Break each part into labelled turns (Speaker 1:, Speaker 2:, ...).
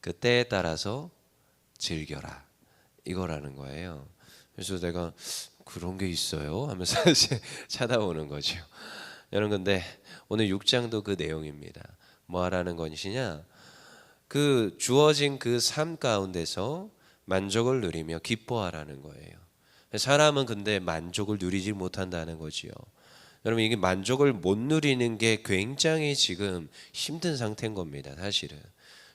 Speaker 1: 그 때에 따라서 즐겨라 이거라는 거예요. 그래서 내가 그런 게 있어요 하면서 찾아오는 거죠. 여러분 근데 오늘 6장도 그 내용입니다. 뭐 하라는 것이냐? 그 주어진 그 삶 가운데서 만족을 누리며 기뻐하라는 거예요. 사람은 근데 만족을 누리지 못한다는 거지요. 여러분 이게 만족을 못 누리는 게 굉장히 지금 힘든 상태인 겁니다. 사실은.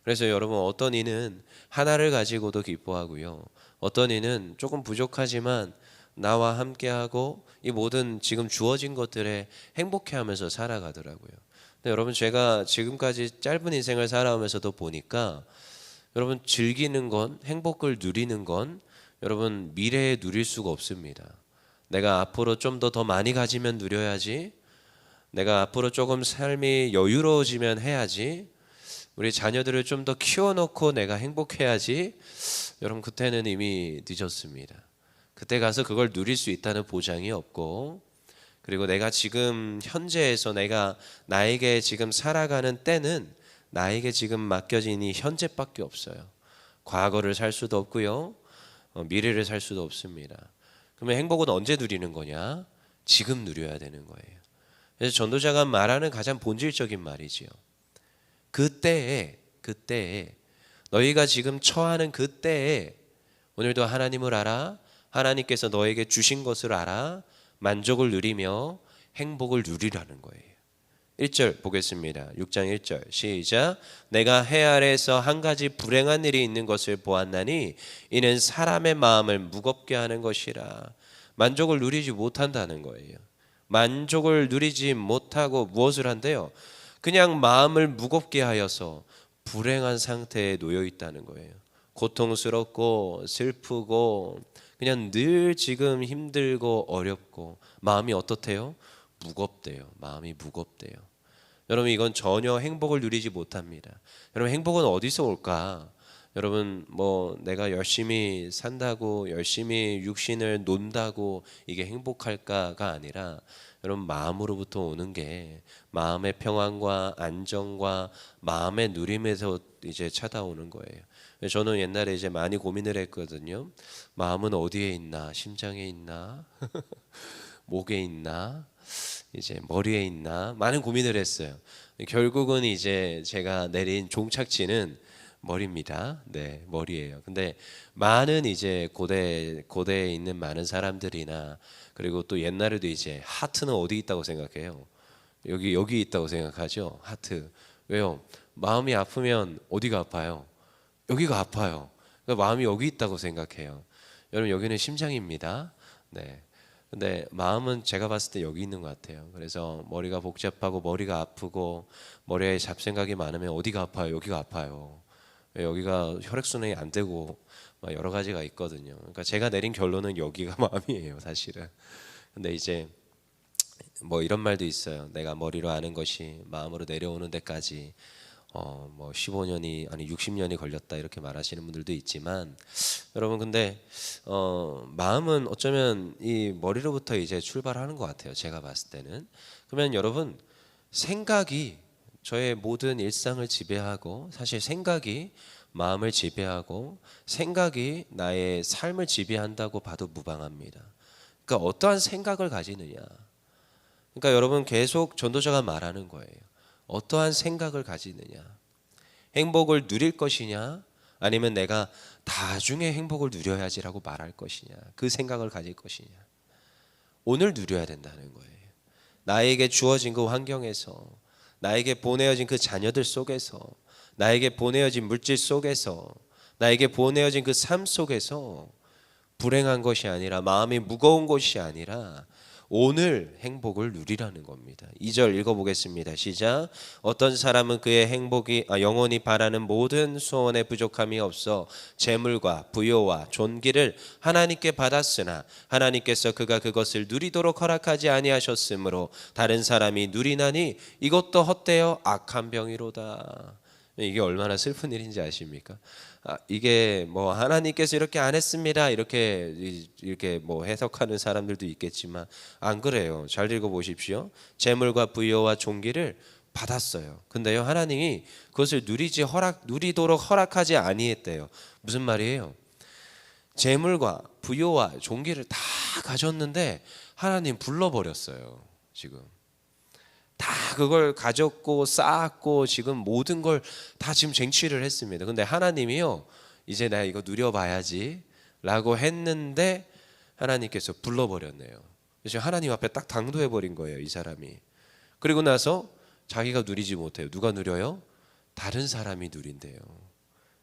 Speaker 1: 그래서 여러분 어떤 이는 하나를 가지고도 기뻐하고요. 어떤 이는 조금 부족하지만 나와 함께하고 이 모든 지금 주어진 것들에 행복해하면서 살아가더라고요. 근데 여러분 제가 지금까지 짧은 인생을 살아오면서도 보니까 여러분 즐기는 건 행복을 누리는 건 여러분 미래에 누릴 수가 없습니다. 내가 앞으로 좀 더더 많이 가지면 누려야지. 내가 앞으로 조금 삶이 여유로워지면 해야지. 우리 자녀들을 좀 더 키워놓고 내가 행복해야지. 여러분 그때는 이미 늦었습니다. 그때 가서 그걸 누릴 수 있다는 보장이 없고 그리고 내가 지금 현재에서 내가 나에게 지금 살아가는 때는 나에게 지금 맡겨진 이 현재밖에 없어요. 과거를 살 수도 없고요. 어, 미래를 살 수도 없습니다. 그러면 행복은 언제 누리는 거냐? 지금 누려야 되는 거예요. 그래서 전도자가 말하는 가장 본질적인 말이지요. 그때에 그때에 너희가 지금 처하는 그때에 오늘도 하나님을 알아 하나님께서 너에게 주신 것을 알아 만족을 누리며 행복을 누리라는 거예요. 1절 보겠습니다. 6장 1절 시작 내가 해 아래에서 한 가지 불행한 일이 있는 것을 보았나니 이는 사람의 마음을 무겁게 하는 것이라 만족을 누리지 못한다는 거예요. 만족을 누리지 못하고 무엇을 한대요? 그냥 마음을 무겁게 하여서 불행한 상태에 놓여 있다는 거예요. 고통스럽고 슬프고 그냥 늘 지금 힘들고 어렵고 마음이 어떻대요? 무겁대요. 마음이 무겁대요. 여러분 이건 전혀 행복을 누리지 못합니다. 여러분 행복은 어디서 올까? 여러분 뭐 내가 열심히 산다고 열심히 육신을 논다고 이게 행복할까가 아니라 여러분 마음으로부터 오는 게 마음의 평안과 안정과 마음의 누림에서 이제 찾아오는 거예요. 저는 옛날에 이제 많이 고민을 했거든요. 마음은 어디에 있나? 심장에 있나? 목에 있나? 이제 머리에 있나? 많은 고민을 했어요. 결국은 이제 제가 내린 종착지는 머리입니다. 네, 머리예요. 근데 많은 이제 고대 고대에 있는 많은 사람들이나 그리고 또 옛날에도 이제 하트는 어디 있다고 생각해요? 여기 여기 있다고 생각하죠. 하트. 왜요? 마음이 아프면 어디가 아파요? 여기가 아파요. 그러니까 마음이 여기 있다고 생각해요. 여러분 여기는 심장입니다. 네. 근데 마음은 제가 봤을 때 여기 있는 것 같아요. 그래서 머리가 복잡하고 머리가 아프고 머리에 잡생각이 많으면 어디가 아파요? 여기가 아파요. 여기가 혈액순환이 안 되고 막 여러 가지가 있거든요. 그러니까 제가 내린 결론은 여기가 마음이에요, 사실은. 근데 이제 뭐 이런 말도 있어요. 내가 머리로 아는 것이 마음으로 내려오는 데까지 어 뭐 15년이 아니 60년이 걸렸다 이렇게 말하시는 분들도 있지만 여러분 근데 어 마음은 어쩌면 이 머리로부터 이제 출발하는 것 같아요. 제가 봤을 때는 그러면 여러분 생각이 저의 모든 일상을 지배하고 사실 생각이 마음을 지배하고 생각이 나의 삶을 지배한다고 봐도 무방합니다. 그러니까 어떠한 생각을 가지느냐. 그러니까 여러분 계속 전도자가 말하는 거예요. 어떠한 생각을 가지느냐. 행복을 누릴 것이냐 아니면 내가 나중에 행복을 누려야지라고 말할 것이냐. 그 생각을 가질 것이냐. 오늘 누려야 된다는 거예요. 나에게 주어진 그 환경에서 나에게 보내어진 그 자녀들 속에서 나에게 보내어진 물질 속에서 나에게 보내어진 그 삶 속에서 불행한 것이 아니라 마음이 무거운 것이 아니라 오늘 행복을 누리라는 겁니다. 2절 읽어보겠습니다. 시작. 어떤 사람은 그의 행복이 아, 영원히 바라는 모든 소원에 부족함이 없어 재물과 부요와 존귀를 하나님께 받았으나 하나님께서 그가 그것을 누리도록 허락하지 아니하셨으므로 다른 사람이 누리나니 이것도 헛되어 악한 병이로다. 이게 얼마나 슬픈 일인지 아십니까? 아, 이게 뭐 하나님께서 이렇게 안 했습니다. 이렇게 이렇게 뭐 해석하는 사람들도 있겠지만 안 그래요. 잘 읽어 보십시오. 재물과 부여와 종기를 받았어요. 근데요 하나님이 그것을 누리지 허락 누리도록 허락하지 아니했대요. 무슨 말이에요? 재물과 부요와 종기를 다 가졌는데 하나님 불러버렸어요. 지금 다 그걸 가졌고 쌓았고 지금 모든 걸 다 지금 쟁취를 했습니다. 근데 하나님이요 이제 내가 이거 누려봐야지 라고 했는데 하나님께서 불러버렸네요. 그래서 하나님 앞에 딱 당도해 버린 거예요 이 사람이. 그리고 나서 자기가 누리지 못해요. 누가 누려요? 다른 사람이 누린대요.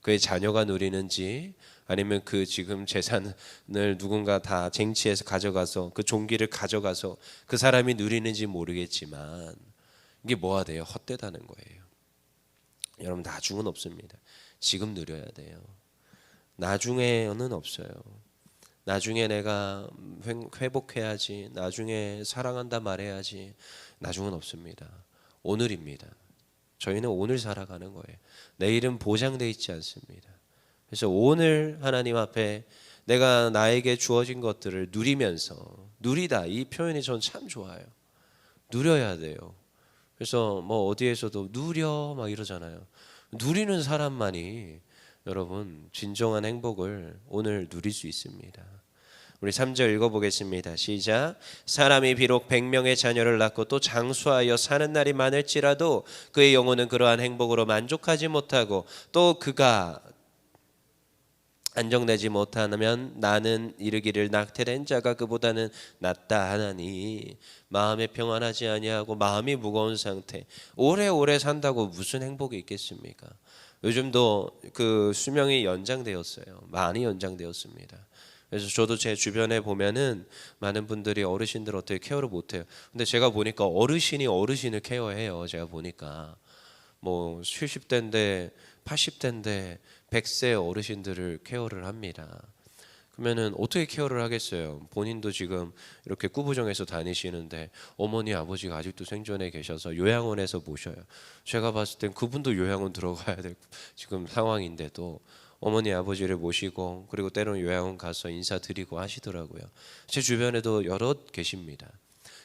Speaker 1: 그의 자녀가 누리는지 아니면 그 지금 재산을 누군가 다 쟁취해서 가져가서 그 종기를 가져가서 그 사람이 누리는지 모르겠지만 이게 뭐가 돼요? 헛되다는 거예요. 여러분 나중은 없습니다. 지금 누려야 돼요. 나중에는 없어요. 나중에 내가 회복해야지. 나중에 사랑한다 말해야지. 나중은 없습니다. 오늘입니다. 저희는 오늘 살아가는 거예요. 내일은 보장돼 있지 않습니다. 그래서 오늘 하나님 앞에 내가 나에게 주어진 것들을 누리면서 누리다 이 표현이 전 참 좋아요. 누려야 돼요. 그래서 뭐 어디에서도 누려 막 이러잖아요. 누리는 사람만이 여러분 진정한 행복을 오늘 누릴 수 있습니다. 우리 3절 읽어보겠습니다. 시작. 사람이 비록 백명의 자녀를 낳고 또 장수하여 사는 날이 많을지라도 그의 영혼은 그러한 행복으로 만족하지 못하고 또 그가 안정되지 못하면 나는 이르기를 낙태된 자가 그보다는 낫다 하나니 마음에 평안하지 아니하고 마음이 무거운 상태 오래오래 산다고 무슨 행복이 있겠습니까? 요즘도 그 수명이 연장되었어요. 많이 연장되었습니다. 그래서 저도 제 주변에 보면은 많은 분들이 어르신들 어떻게 케어를 못해요. 근데 제가 보니까 어르신이 어르신을 케어해요. 제가 보니까 뭐 70대인데 80대인데 100세 어르신들을 케어를 합니다. 그러면은 어떻게 케어를 하겠어요? 본인도 지금 이렇게 꾸부정에서 다니시는데 어머니 아버지가 아직도 생존해 계셔서 요양원에서 모셔요. 제가 봤을 땐 그분도 요양원 들어가야 될 지금 상황인데도 어머니 아버지를 모시고 그리고 때로는 요양원 가서 인사드리고 하시더라고요. 제 주변에도 여러 계십니다.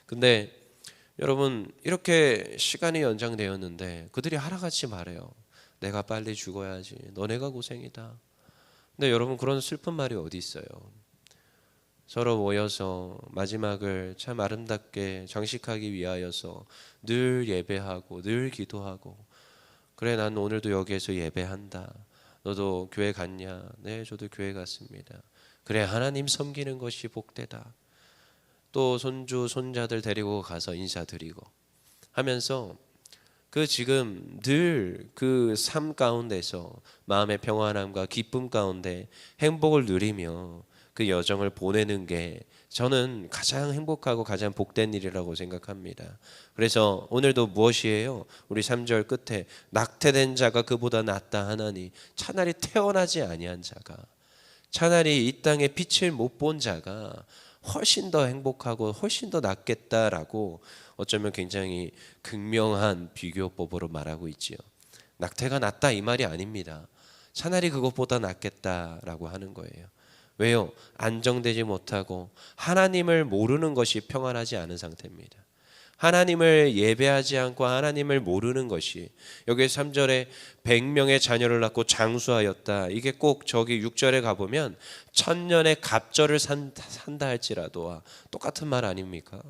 Speaker 1: 근데 여러분 이렇게 시간이 연장되었는데 그들이 하나같이 말해요. 내가 빨리 죽어야지. 너네가 고생이다. 근데 여러분 그런 슬픈 말이 어디 있어요? 서로 모여서 마지막을 참 아름답게 장식하기 위하여서 늘 예배하고 늘 기도하고 그래 난 오늘도 여기에서 예배한다. 너도 교회 갔냐? 네, 저도 교회 갔습니다. 그래 하나님 섬기는 것이 복되다. 또 손주 손자들 데리고 가서 인사드리고 하면서 그 지금 늘 그 삶 가운데서 마음의 평안함과 기쁨 가운데 행복을 누리며 그 여정을 보내는 게 저는 가장 행복하고 가장 복된 일이라고 생각합니다. 그래서 오늘도 무엇이에요? 우리 3절 끝에 낙태된 자가 그보다 낫다 하나니 차라리 태어나지 아니한 자가 차라리 이 땅에 빛을 못 본 자가 훨씬 더 행복하고 훨씬 더 낫겠다라고 어쩌면 굉장히 극명한 비교법으로 말하고 있지요. 낙태가 낫다 이 말이 아닙니다. 차라리 그것보다 낫겠다라고 하는 거예요. 왜요? 안정되지 못하고 하나님을 모르는 것이 평안하지 않은 상태입니다. 하나님을 예배하지 않고 하나님을 모르는 것이 여기 3절에 100명의 자녀를 낳고 장수하였다. 이게 꼭 저기 6절에 가보면 천년의 갑절을 산다 할지라도 똑같은 말 아닙니까?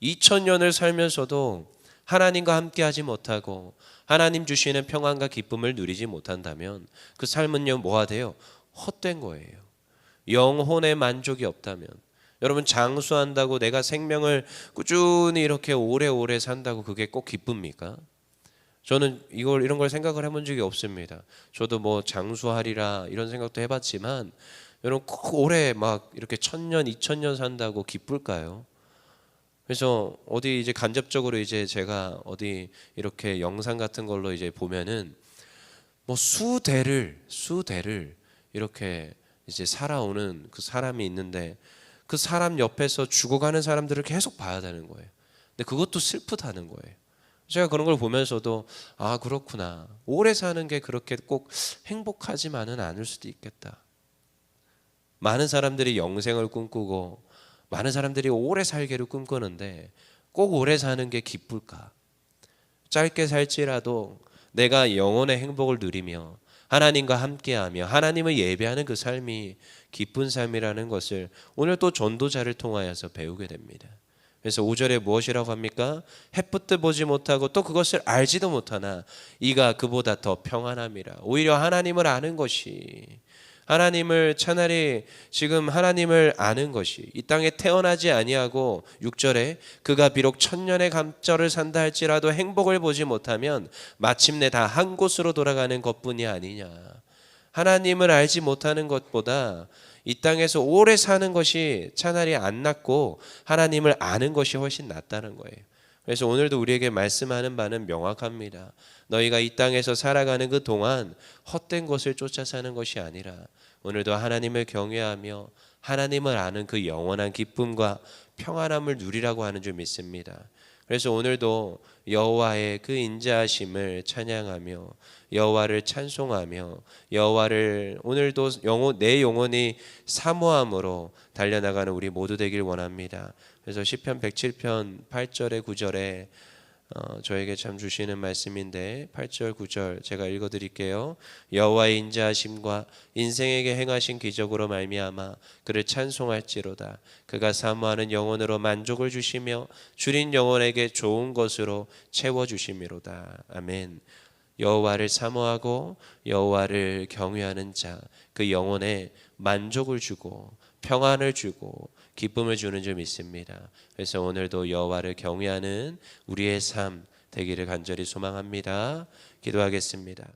Speaker 1: 2000년을 살면서도 하나님과 함께 하지 못하고 하나님 주시는 평안과 기쁨을 누리지 못한다면 그 삶은요 뭐가 돼요? 헛된 거예요. 영혼의 만족이 없다면 여러분 장수한다고 내가 생명을 꾸준히 이렇게 오래오래 산다고 그게 꼭 기쁩니까? 저는 이걸 이런 걸 생각을 해본 적이 없습니다. 저도 뭐 장수하리라 이런 생각도 해봤지만 여러분 꼭 오래 막 이렇게 천년 이천년 산다고 기쁠까요? 그래서 어디 이제 간접적으로 이제 제가 어디 이렇게 영상 같은 걸로 이제 보면은 뭐 수대를 수대를 이렇게 이제 살아오는 그 사람이 있는데 그 사람 옆에서 죽어가는 사람들을 계속 봐야 되는 거예요. 근데 그것도 슬프다는 거예요. 제가 그런 걸 보면서도 아 그렇구나 오래 사는 게 그렇게 꼭 행복하지만은 않을 수도 있겠다. 많은 사람들이 영생을 꿈꾸고 많은 사람들이 오래 살기를 꿈꾸는데 꼭 오래 사는 게 기쁠까? 짧게 살지라도 내가 영혼의 행복을 누리며 하나님과 함께하며 하나님을 예배하는 그 삶이 기쁜 삶이라는 것을 오늘 또 전도자를 통하여서 배우게 됩니다. 그래서 5절에 무엇이라고 합니까? 햇빛도 보지 못하고 또 그것을 알지도 못하나 이가 그보다 더 평안함이라. 오히려 하나님을 아는 것이 하나님을 차라리 지금 하나님을 아는 것이 이 땅에 태어나지 아니하고 6절에 그가 비록 천년의 감절을 산다 할지라도 행복을 보지 못하면 마침내 다 한 곳으로 돌아가는 것뿐이 아니냐. 하나님을 알지 못하는 것보다 이 땅에서 오래 사는 것이 차라리 안 낫고 하나님을 아는 것이 훨씬 낫다는 거예요. 그래서 오늘도 우리에게 말씀하는 바는 명확합니다. 너희가 이 땅에서 살아가는 그 동안 헛된 것을 쫓아 사는 것이 아니라 오늘도 하나님을 경외하며 하나님을 아는 그 영원한 기쁨과 평안함을 누리라고 하는 줄 믿습니다. 그래서 오늘도 여호와의 그 인자하심을 찬양하며 여호와를 찬송하며 여호와를 오늘도 영혼 내 영혼이 사모함으로 달려나가는 우리 모두 되길 원합니다. 그래서 시편 107편 8절에 9절에 어, 저에게 참 주시는 말씀인데 8절 9절 제가 읽어 드릴게요. 여호와의 인자하심과 인생에게 행하신 기적으로 말미암아 그를 찬송할지로다. 그가 사모하는 영혼으로 만족을 주시며 줄인 영혼에게 좋은 것으로 채워 주심이로다. 아멘. 여호와를 사모하고 여호와를 경외하는 자 그 영혼에 만족을 주고 평안을 주고 기쁨을 주는 줄 믿습니다. 그래서 오늘도 여호와를 경외하는 우리의 삶 되기를 간절히 소망합니다. 기도하겠습니다.